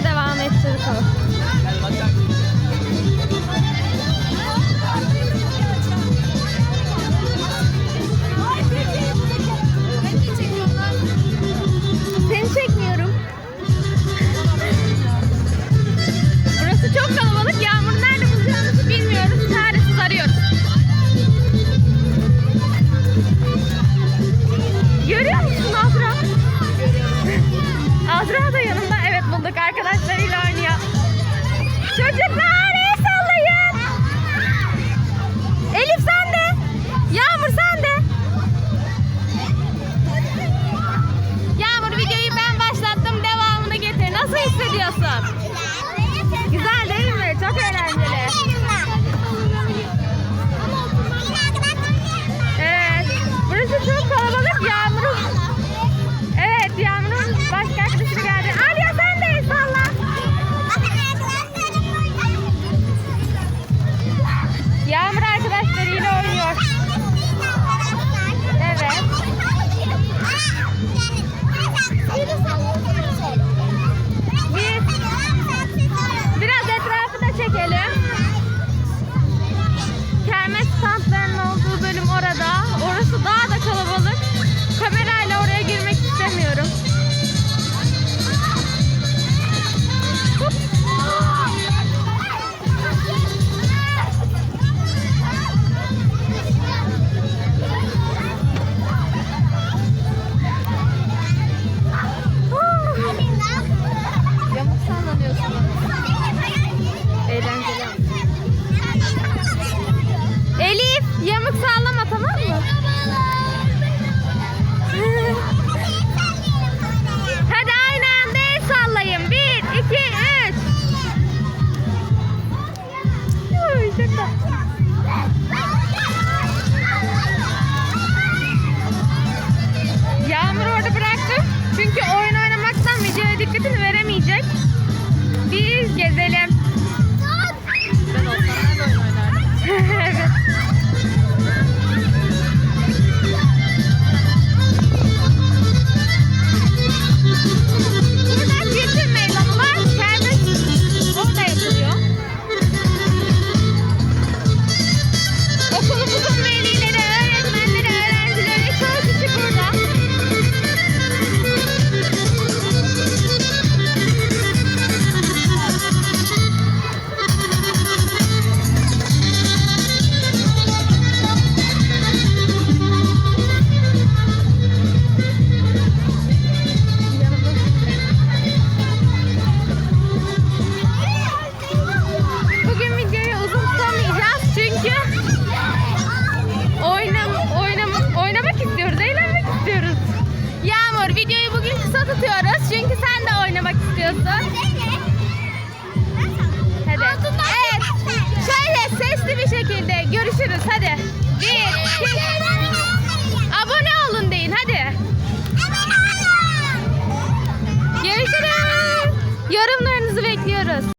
давала. gezelim. Kısa tutuyoruz çünkü sen de oynamak istiyorsun. Hadi. Evet. Şöyle sesli bir şekilde görüşürüz. Hadi.